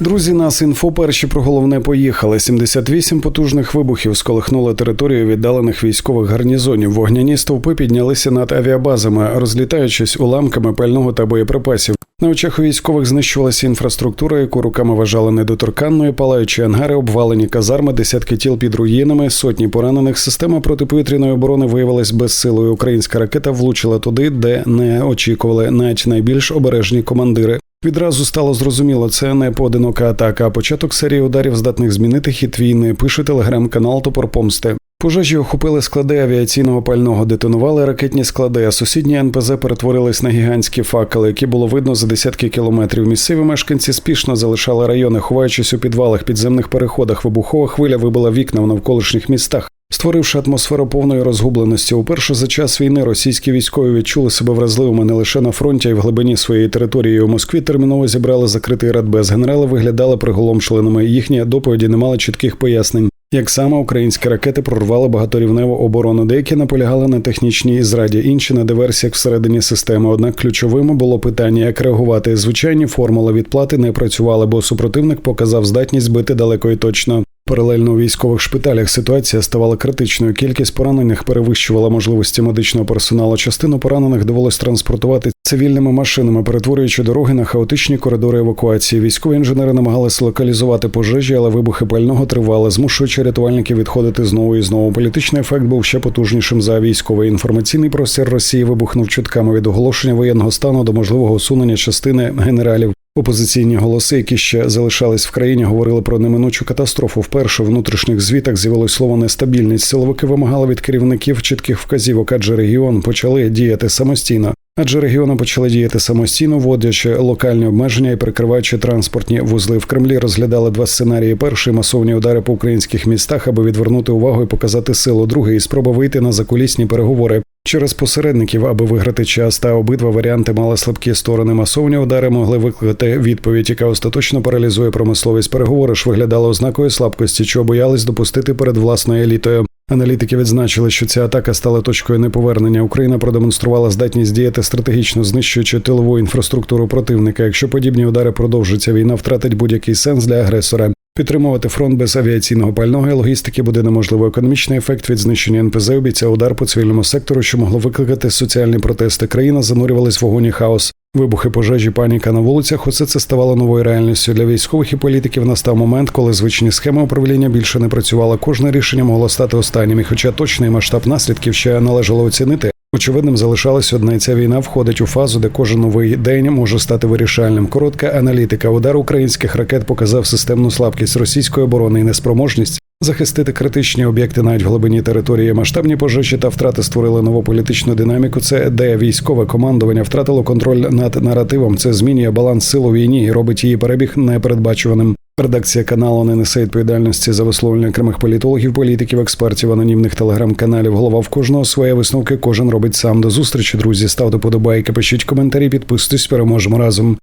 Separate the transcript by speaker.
Speaker 1: Друзі, нас інфо перші про головне поїхали. 78 потужних вибухів сколихнули територію віддалених військових гарнізонів. Вогняні стовпи піднялися над авіабазами, розлітаючись уламками пального та боєприпасів. На очах військових знищувалася інфраструктура, яку руками вважали недоторканною, палаючі ангари, обвалені казарми, десятки тіл під руїнами, сотні поранених. Система протиповітряної оборони виявилась безсилою. Українська ракета влучила туди, де не очікували навіть найбільш обережні командири. Відразу стало зрозуміло, це не поодинока атака, а початок серії ударів здатних змінити хід війни. Пише телеграм-канал Топор Помсти. Пожежі охопили склади авіаційного пального, детонували ракетні склади. А сусідні НПЗ перетворились на гігантські факели, які було видно за десятки кілометрів. Місцеві мешканці спішно залишали райони, ховаючись у підвалах, підземних переходах. Вибухова хвиля вибила вікна в навколишніх містах. Створивши атмосферу повної розгубленості, уперше за час війни російські військові відчули себе вразливими не лише на фронті, а й в глибині своєї території. У Москві терміново зібрали закритий радбез. Генерали виглядали приголомшленими. Їхні доповіді не мали чітких пояснень. Як саме українські ракети прорвали багаторівневу оборону, деякі наполягали на технічній зраді, інші на диверсіях всередині системи. Однак ключовим було питання, як реагувати. Звичайні формули відплати не працювали, бо супротивник показав здатність бити далеко і точно. Паралельно у військових шпиталях ситуація ставала критичною. Кількість поранених перевищувала можливості медичного персоналу. Частину поранених довелось транспортувати цивільними машинами, перетворюючи дороги на хаотичні коридори евакуації. Військові інженери намагалися локалізувати пожежі, але вибухи пального тривали, змушуючи рятувальників відходити знову і знову. Політичний ефект був ще потужнішим за військовий. Інформаційний простір Росії вибухнув чутками від оголошення воєнного стану до можливого усунення частини генералів. Опозиційні голоси, які ще залишались в країні, говорили про неминучу катастрофу. Вперше у внутрішніх звітах з'явилось слово нестабільність. Силовики вимагали від керівників чітких вказівок, адже регіон почали діяти самостійно. Адже регіони почали діяти самостійно, вводячи локальні обмеження і прикриваючи транспортні вузли в Кремлі. Розглядали два сценарії: перший масовні удари по українських містах, аби відвернути увагу і показати силу. Другий спроба вийти на закулісні переговори через посередників, аби виграти час. Та обидва варіанти мали слабкі сторони. Масовні удари могли викликати відповідь, яка остаточно паралізує промисловість. Переговори ж виглядали ознакою слабкості, що боялись допустити перед власною елітою. Аналітики відзначили, що ця атака стала точкою неповернення. Україна продемонструвала здатність діяти стратегічно, знищуючи тилову інфраструктуру противника. Якщо подібні удари продовжаться, війна втратить будь-який сенс для агресора. Підтримувати фронт без авіаційного пального і логістики буде неможливо. Економічний ефект від знищення НПЗ обіцяв удар по цивільному сектору, що могло викликати соціальні протести. Країна занурювалась в вогонь і хаос. Вибухи пожежі, паніка на вулицях. Усе це ставало новою реальністю для військових і політиків. Настав момент, коли звичні схеми управління більше не працювали. Кожне рішення могло стати останнім. І хоча точний масштаб наслідків ще належало оцінити. Очевидним залишалось одне. Ця війна входить у фазу, де кожен новий день може стати вирішальним. Коротка аналітика. Удар українських ракет показав системну слабкість російської оборони і неспроможність захистити критичні об'єкти навіть в глибині території. Масштабні пожежі та втрати створили нову політичну динаміку. Це де військове командування втратило контроль над наративом. Це змінює баланс сил у війні і робить її перебіг непередбачуваним. Редакція каналу не несе відповідальності за висловлення окремих політологів, політиків, експертів, анонімних телеграм-каналів. Голова в кожного своє висновки. Кожен робить сам. До зустрічі, друзі. Ставте подобайки, пишіть коментарі, підписуйтесь. Переможемо разом.